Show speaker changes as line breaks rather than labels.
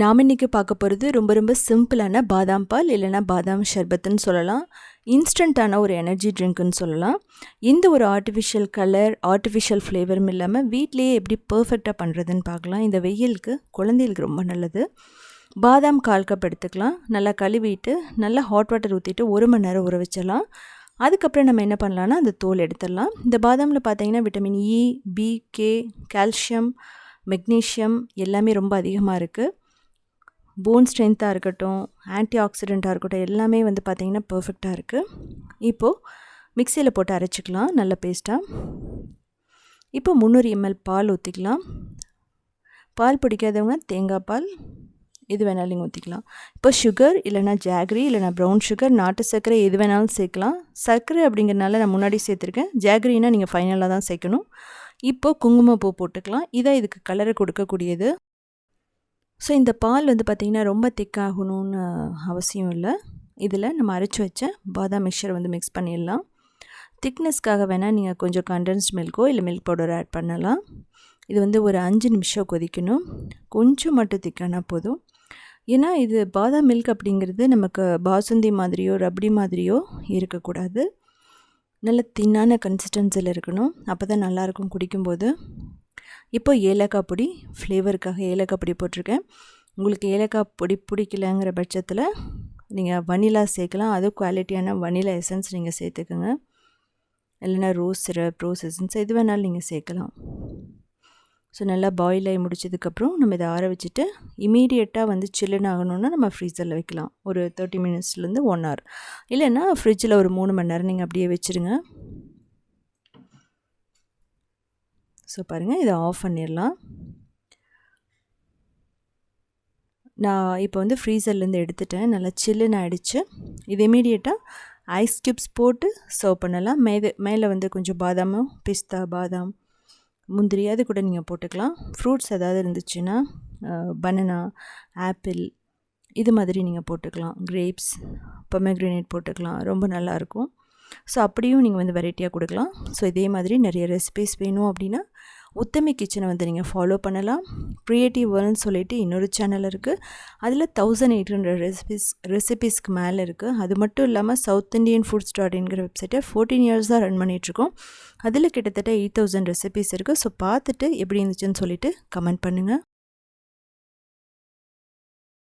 நாம் இன்றைக்கி பார்க்க போகிறது ரொம்ப ரொம்ப சிம்பிளான பாதாம் பால் இல்லைனா பாதாம் ஷர்பத்துன்னு சொல்லலாம். இன்ஸ்டண்ட்டான ஒரு எனர்ஜி ட்ரிங்க்குன்னு சொல்லலாம். எந்த ஒரு ஆர்டிஃபிஷியல் கலர் ஆர்டிஃபிஷியல் ஃப்ளேவரும் இல்லாமல் வீட்லேயே எப்படி பர்ஃபெக்டாக பண்ணுறதுன்னு பார்க்கலாம். இந்த வெயிலுக்கு குழந்தைகளுக்கு ரொம்ப நல்லது. பாதாம் கால் கப் எடுத்துக்கலாம். நல்லா கழுவிட்டு நல்லா ஹாட் வாட்டர் ஊற்றிட்டு ஒரு மணி நேரம் ஊற வச்சிடலாம். அதுக்கப்புறம் நம்ம என்ன பண்ணலான்னா அந்த தோல் எடுத்துடலாம். இந்த பாதாமில் பார்த்தீங்கன்னா vitamin E B K calcium magnesium எல்லாமே ரொம்ப அதிகமாக இருக்குது போன் ஸ்ட்ரென்த்தாக இருக்கட்டும் ஆன்டி ஆக்சிடெண்ட்டாக இருக்கட்டும் எல்லாமே வந்து பார்த்திங்கன்னா பர்ஃபெக்டாக இருக்குது இப்போது மிக்சியில் போட்டு அரைச்சிக்கலாம் நல்ல பேஸ்ட்டாக இப்போ முந்நூறு எம்எல் பால் ஊற்றிக்கலாம் பால் பிடிக்காதவங்க தேங்காய் பால் எது வேணாலும் நீங்கள் ஊற்றிக்கலாம் இப்போ சுகர் இல்லைனா ஜாகரி இல்லைனா ப்ரௌன் சுகர் நாட்டு சர்க்கரை எது வேணாலும் சேர்க்கலாம். சர்க்கரை அப்படிங்கிறனால நான் முன்னாடி சேர்த்துருக்கேன். ஜாகரினா நீங்கள் ஃபைனலாக தான் சேர்க்கணும். இப்போது குங்குமப்பூ போட்டுக்கலாம். இதான் இதுக்கு கலரை கொடுக்கக்கூடியது. ஸோ இந்த பால் வந்து பார்த்திங்கன்னா ரொம்ப திக்காகணும்னு அவசியம் இல்லை. இதில் நம்ம அரைச்சி வச்ச பாதாம் மிக்சரை வந்து மிக்ஸ் பண்ணிடலாம். திக்னஸ்க்காக வேணால் நீங்கள் கொஞ்சம் கண்டென்ஸ்ட் மில்க்கோ இல்லை மில்க் பவுடர் ஆட் பண்ணலாம். இது வந்து ஒரு அஞ்சு நிமிஷம் கொதிக்கணும். கொஞ்சம் மட்டும் திக்கானா போதும். ஏன்னா இது பாதாம் மில்க் அப்படிங்கிறது நமக்கு பாசுந்தி மாதிரியோ ரப்டி மாதிரியோ இருக்கக்கூடாது. நல்ல தின்னான கன்சிஸ்டன்சியில் இருக்கணும். அப்போ தான் நல்லாயிருக்கும் குடிக்கும்போது. இப்போ ஏலக்காய் பொடி ஃப்ளேவருக்காக ஏலக்காய் பொடி போட்டிருக்கேன். உங்களுக்கு ஏலக்காய் பொடி பிடிக்கலங்கிற பட்சத்தில் நீங்கள் வனிலா சேர்க்கலாம். அதுவும் குவாலிட்டியான வனிலா எசன்ஸ் நீங்கள் சேர்த்துக்கோங்க. இல்லைனா ரோஸ் சிரப் ரோஸ் எசன்ஸ் எது வேணாலும் நீங்கள் சேர்க்கலாம். ஸோ நல்லா பாயில் ஆகி முடிச்சதுக்கப்புறம் நம்ம இதை ஆற வச்சுட்டு இமீடியட்டாக வந்து சில்லுன்னு ஆகணுன்னா நம்ம ஃப்ரீசரில் வைக்கலாம். ஒரு தேர்ட்டி மினிட்ஸ்லேருந்து ஒன் ஹவர் இல்லைன்னா ஃப்ரிட்ஜில் ஒரு மூணு மணி நேரம் நீங்கள் அப்படியே வச்சுருங்க. ஸோ பாருங்கள் இதை ஆஃப் பண்ணிடலாம். நான் இப்போ வந்து ஃப்ரீசர்லேருந்து எடுத்துட்டேன். நல்லா சில்லுன்னு ஆகிடுச்சு இது இமீடியட்டாக ஐஸ் கியூப்ஸ் போட்டு சர்வ் பண்ணலாம். மேலே மேலே வந்து கொஞ்சம் பாதாமும் பிஸ்தா பாதாம் முந்திரி அது கூட நீங்கள் போட்டுக்கலாம். ஃப்ரூட்ஸ் ஏதாவது இருந்துச்சுன்னா பனானா ஆப்பிள் இது மாதிரி நீங்கள் போட்டுக்கலாம். கிரேப்ஸ் பொமெக்ரினேட் போட்டுக்கலாம். ரொம்ப நல்லாயிருக்கும் ஸோ அப்படியும் நீங்கள் வந்து வெரைட்டியாக கொடுக்கலாம். ஸோ இதே மாதிரி நிறைய ரெசிபிஸ் வேணும் அப்படின்னா உத்தமி கிச்சனை வந்து நீங்கள் ஃபாலோ பண்ணலாம். க்ரியேட்டிவ் வேர்ல்னு சொல்லிட்டு இன்னொரு சேனல் இருக்குது அதில் தௌசண்ட் எயிட் ஹண்ட்ரட் ரெசிபிஸ் ரெசிபிஸ்க்கு மேலே இருக்குது அது மட்டும் இல்லாமல் சவுத் இண்டியன் ஃபுட் டாட் வெப்சைட்டை ஃபோர்டீன் இயர்ஸ் தான் ரன் பண்ணிகிட்ருக்கோம் அதில் கிட்டத்தட்ட எயிட் தௌசண்ட் ரெசிபிஸ் இருக்குது ஸோ பார்த்துட்டு எப்படி இருந்துச்சுன்னு சொல்லிவிட்டு கமெண்ட் பண்ணுங்கள்